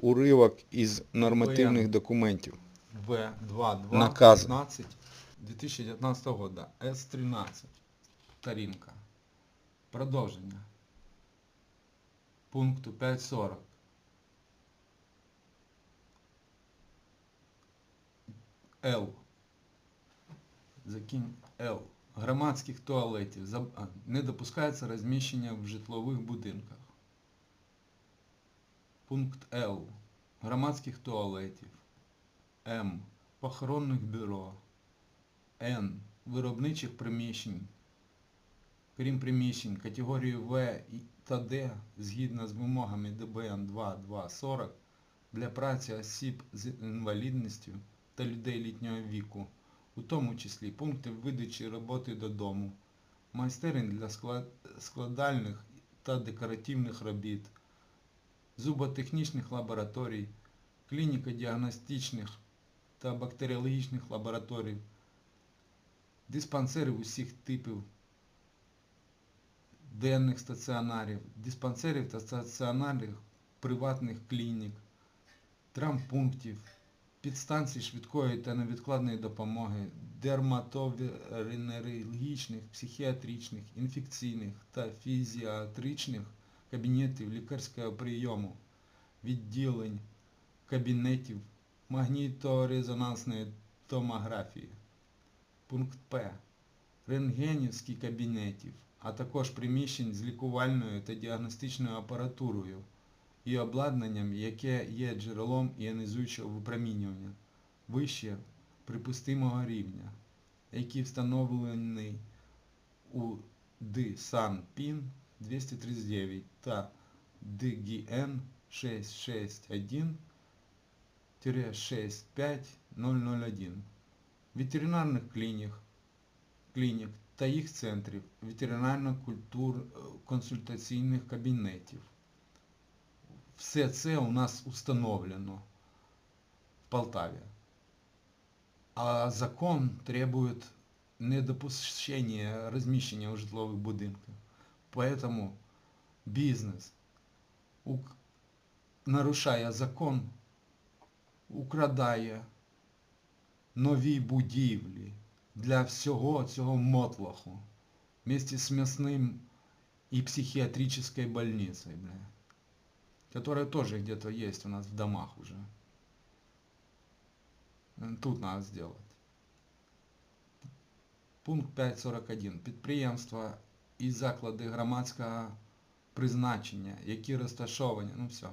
уривок із нормативних документів. В22 Наказ. 15 2019 года. С13. Таринка. Продовження. Пункту 5.40. Л. Закинь Л. Громадських туалетів. Не допускається розміщення в житлових будинках. Пункт Л. Громадських туалетів. М. Похоронних бюро. Н. Виробничих приміщень. Крім приміщень категорії В та Д згідно з вимогами ДБН 2240 для праці осіб з інвалідністю та людей літнього віку, у тому числі пункти видачі роботи додому, майстерень для склад- складальних та декоративних робіт, зуботехнічних лабораторій, клініко-діагностичних та бактеріологічних лабораторій, диспансерів усіх типів, денних стаціонарів, диспансерів та стаціонарних приватних клінік, травмпунктів, підстанцій швидкої та невідкладної допомоги, дерматовенерологічних, психіатричних, інфекційних та фізіатричних кабінетів лікарського прийому, відділень, кабінетів, магніторезонансної томографії. Пункт П. Рентгенівських кабінетів, а також приміщень з лікувальною та діагностичною апаратурою і обладнанням, яке є джерелом іонізуючого випромінювання вище припустимого рівня, який встановлений у ДСАН-ПІН 239 та ДГН 661 65001 ветеринарних клінік, клінік та їх центрів, ветеринарно-консультаційних кабінетів. Все це у нас установлено в Полтаве. А закон требует недопущения размещения в житловых будинках. Поэтому бизнес, ук- нарушая закон, украдає нові будівлі для всього цього мотлоху вместе с мясным и психиатрической больницей, бля, которая тоже где-то есть у нас в домах уже. М, Тут надо сделать. Пункт 5.41. Підприємства і заклади громадського призначення, які розташовані, ну все.